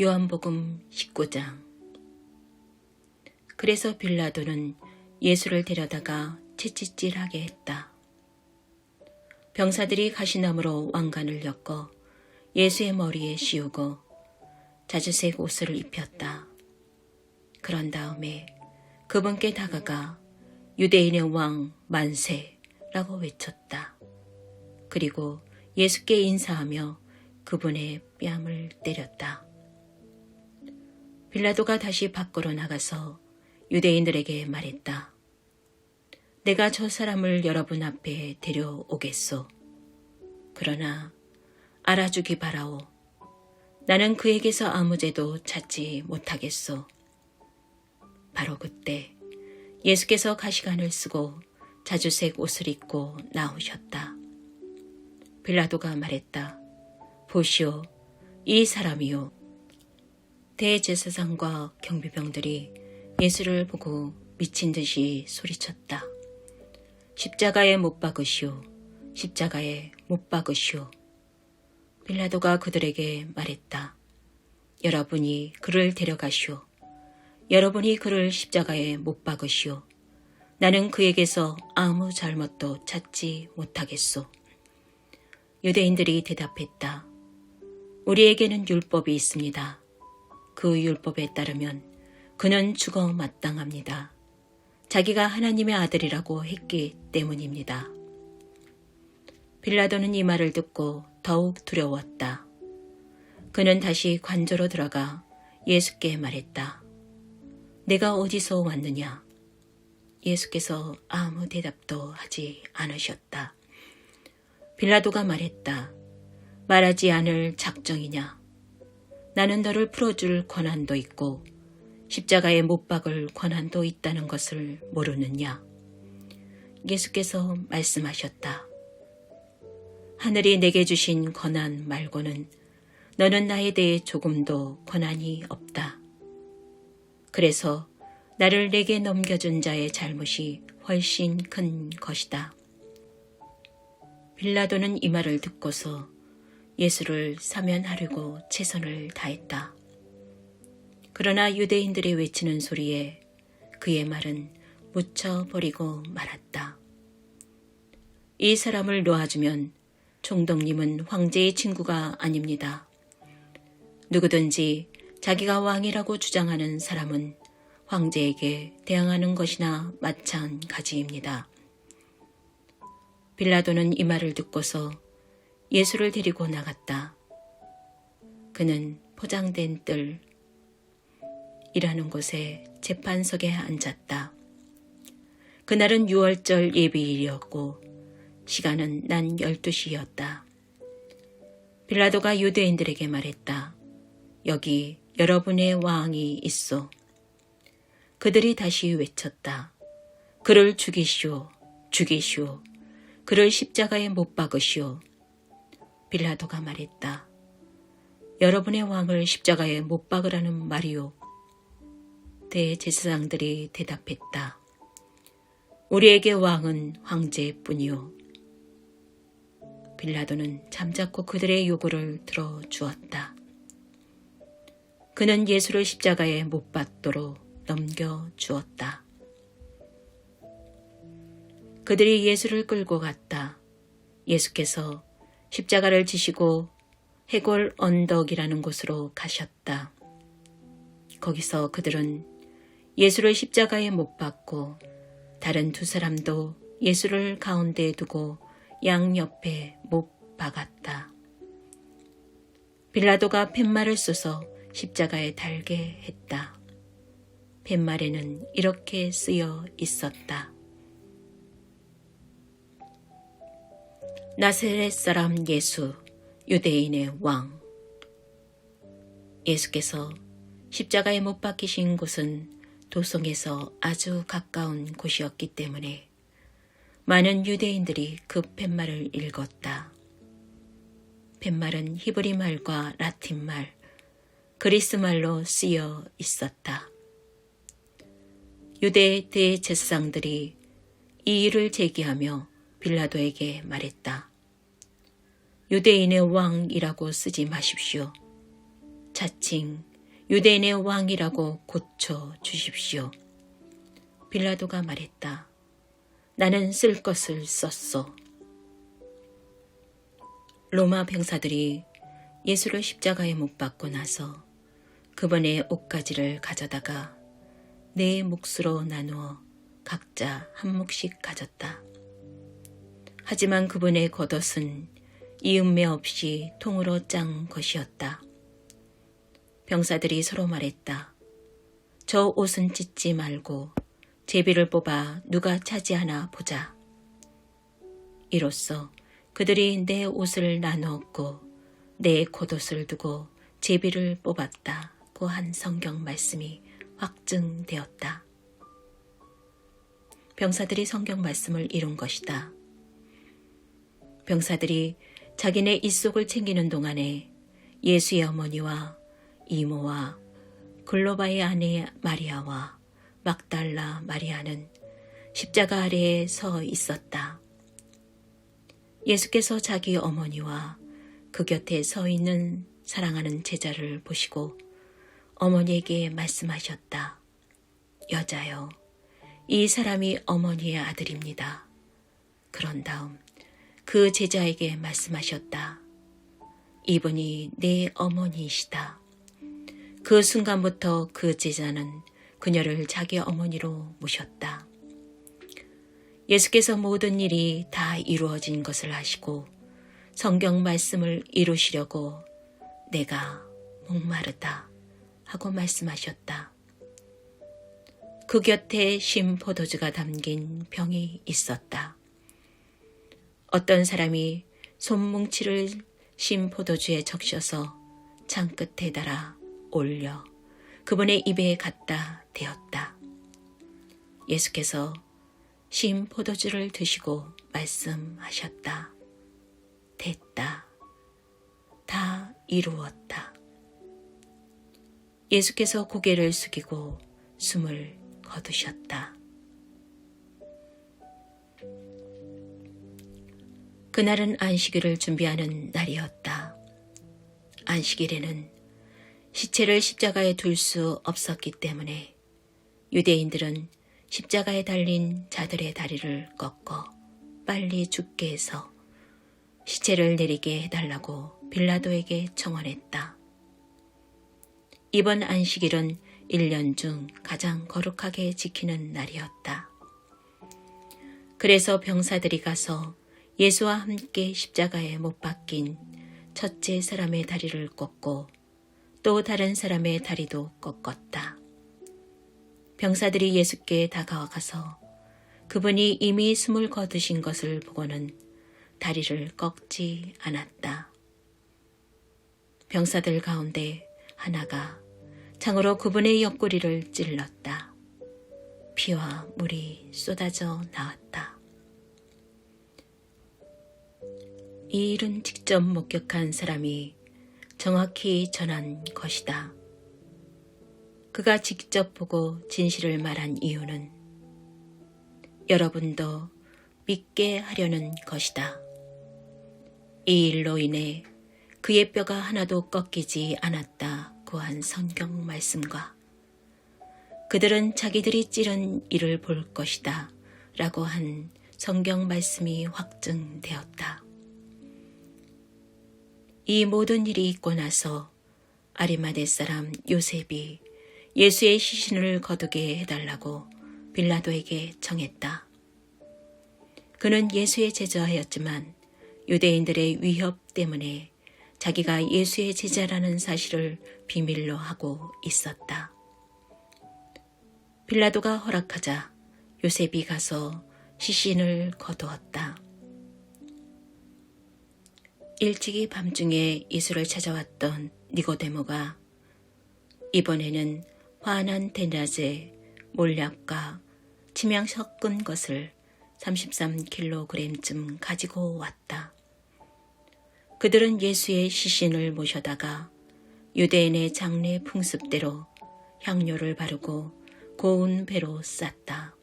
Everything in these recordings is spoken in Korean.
요한복음 19장 그래서 빌라도는 예수를 데려다가 채찍질하게 했다. 병사들이 가시나무로 왕관을 엮어 예수의 머리에 씌우고 자주색 옷을 입혔다. 그런 다음에 그분께 다가가 유대인의 왕 만세라고 외쳤다. 그리고 예수께 인사하며 그분의 뺨을 때렸다. 빌라도가 다시 밖으로 나가서 유대인들에게 말했다. 내가 저 사람을 여러분 앞에 데려오겠소. 그러나 알아주기 바라오. 나는 그에게서 아무 죄도 찾지 못하겠소. 바로 그때 예수께서 가시관을 쓰고 자주색 옷을 입고 나오셨다. 빌라도가 말했다. 보시오, 이 사람이요. 대제사장과 경비병들이 예수를 보고 미친 듯이 소리쳤다. 십자가에 못 박으시오. 십자가에 못 박으시오. 빌라도가 그들에게 말했다. 여러분이 그를 데려가시오. 여러분이 그를 십자가에 못 박으시오. 나는 그에게서 아무 잘못도 찾지 못하겠소. 유대인들이 대답했다. 우리에게는 율법이 있습니다. 그 율법에 따르면 그는 죽어 마땅합니다. 자기가 하나님의 아들이라고 했기 때문입니다. 빌라도는 이 말을 듣고 더욱 두려웠다. 그는 다시 관저로 들어가 예수께 말했다. 내가 어디서 왔느냐? 예수께서 아무 대답도 하지 않으셨다. 빌라도가 말했다. 말하지 않을 작정이냐? 나는 너를 풀어줄 권한도 있고 십자가에 못 박을 권한도 있다는 것을 모르느냐? 예수께서 말씀하셨다. 하늘이 내게 주신 권한 말고는 너는 나에 대해 조금도 권한이 없다. 그래서 나를 내게 넘겨준 자의 잘못이 훨씬 큰 것이다. 빌라도는 이 말을 듣고서 예수를 사면하려고 최선을 다했다. 그러나 유대인들이 외치는 소리에 그의 말은 묻혀버리고 말았다. 이 사람을 놓아주면 총독님은 황제의 친구가 아닙니다. 누구든지 자기가 왕이라고 주장하는 사람은 황제에게 대항하는 것이나 마찬가지입니다. 빌라도는 이 말을 듣고서 예수를 데리고 나갔다. 그는 포장된 뜰 이라는 곳에 재판석에 앉았다. 그날은 6월절 예비일이었고 시간은 난 12시였다. 빌라도가 유대인들에게 말했다. 여기 여러분의 왕이 있어. 그들이 다시 외쳤다. 그를 죽이시오, 죽이시오. 그를 십자가에 못 박으시오. 빌라도가 말했다. 여러분의 왕을 십자가에 못 박으라는 말이오. 대제사장들이 대답했다. 우리에게 왕은 황제뿐이오. 빌라도는 잠자코 그들의 요구를 들어주었다. 그는 예수를 십자가에 못 박도록 넘겨주었다. 그들이 예수를 끌고 갔다. 예수께서 십자가를 지시고 해골 언덕이라는 곳으로 가셨다. 거기서 그들은 예수를 십자가에 못 박고 다른 두 사람도 예수를 가운데에 두고 양 옆에 못 박았다. 빌라도가 팻말을 써서 십자가에 달게 했다. 팻말에는 이렇게 쓰여 있었다. 나세렛 사람 예수, 유대인의 왕. 예수께서 십자가에 못 박히신 곳은 도성에서 아주 가까운 곳이었기 때문에 많은 유대인들이 그 팻말을 읽었다. 팻말은 히브리 말과 라틴 말, 그리스 말로 쓰여 있었다. 유대 대제사장들이 이 일을 제기하며 빌라도에게 말했다. 유대인의 왕이라고 쓰지 마십시오. 자칭 유대인의 왕이라고 고쳐 주십시오. 빌라도가 말했다. 나는 쓸 것을 썼소. 로마 병사들이 예수를 십자가에 못 박고 나서 그분의 옷가지를 가져다가 네 몫으로 나누어 각자 한 몫씩 가졌다. 하지만 그분의 겉옷은 이음매 없이 통으로 짠 것이었다. 병사들이 서로 말했다. 저 옷은 찢지 말고 제비를 뽑아 누가 차지하나 보자. 이로써 그들이 내 옷을 나누었고 내 겉옷을 두고 제비를 뽑았다고 한 성경 말씀이 확증되었다. 병사들이 성경 말씀을 이룬 것이다. 병사들이 자기네 입속을 챙기는 동안에 예수의 어머니와 이모와 글로바의 아내 마리아와 막달라 마리아는 십자가 아래에 서 있었다. 예수께서 자기 어머니와 그 곁에 서 있는 사랑하는 제자를 보시고 어머니에게 말씀하셨다. 여자여, 이 사람이 어머니의 아들입니다. 그런 다음 그 제자에게 말씀하셨다. 이분이 내 어머니이시다. 그 순간부터 그 제자는 그녀를 자기 어머니로 모셨다. 예수께서 모든 일이 다 이루어진 것을 아시고 성경 말씀을 이루시려고 내가 목마르다 하고 말씀하셨다. 그 곁에 심 포도주가 담긴 병이 있었다. 어떤 사람이 손뭉치를 심 포도주에 적셔서 창 끝에 달아 올려 그분의 입에 갖다 대었다. 예수께서 심 포도주를 드시고 말씀하셨다. 됐다. 다 이루었다. 예수께서 고개를 숙이고 숨을 거두셨다. 그날은 안식일을 준비하는 날이었다. 안식일에는 시체를 십자가에 둘 수 없었기 때문에 유대인들은 십자가에 달린 자들의 다리를 꺾어 빨리 죽게 해서 시체를 내리게 해달라고 빌라도에게 청원했다. 이번 안식일은 1년 중 가장 거룩하게 지키는 날이었다. 그래서 병사들이 가서 예수와 함께 십자가에 못 박힌 첫째 사람의 다리를 꺾고 또 다른 사람의 다리도 꺾었다. 병사들이 예수께 다가와가서 그분이 이미 숨을 거두신 것을 보고는 다리를 꺾지 않았다. 병사들 가운데 하나가 창으로 그분의 옆구리를 찔렀다. 피와 물이 쏟아져 나왔다. 이 일은 직접 목격한 사람이 정확히 전한 것이다. 그가 직접 보고 진실을 말한 이유는 여러분도 믿게 하려는 것이다. 이 일로 인해 그의 뼈가 하나도 꺾이지 않았다고 한 성경 말씀과 그들은 자기들이 찌른 일을 볼 것이다 라고 한 성경 말씀이 확증되었다. 이 모든 일이 있고 나서 아리마대 사람 요셉이 예수의 시신을 거두게 해달라고 빌라도에게 청했다. 그는 예수의 제자였지만 유대인들의 위협 때문에 자기가 예수의 제자라는 사실을 비밀로 하고 있었다. 빌라도가 허락하자 요셉이 가서 시신을 거두었다. 일찍이 밤중에 예수를 찾아왔던 니고데모가 이번에는 환한 대낮에 몰약과 치명 섞은 것을 33kg쯤 가지고 왔다. 그들은 예수의 시신을 모셔다가 유대인의 장례 풍습대로 향료를 바르고 고운 배로 쌌다.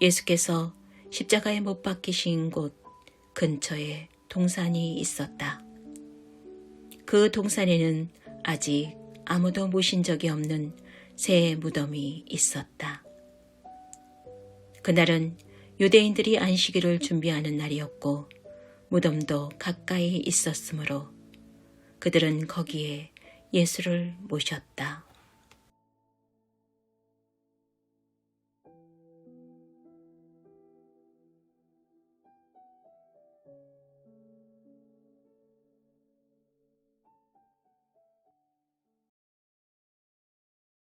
예수께서 십자가에 못 박히신 곳 근처에 동산이 있었다. 그 동산에는 아직 아무도 모신 적이 없는 새 무덤이 있었다. 그날은 유대인들이 안식일을 준비하는 날이었고 무덤도 가까이 있었으므로 그들은 거기에 예수를 모셨다.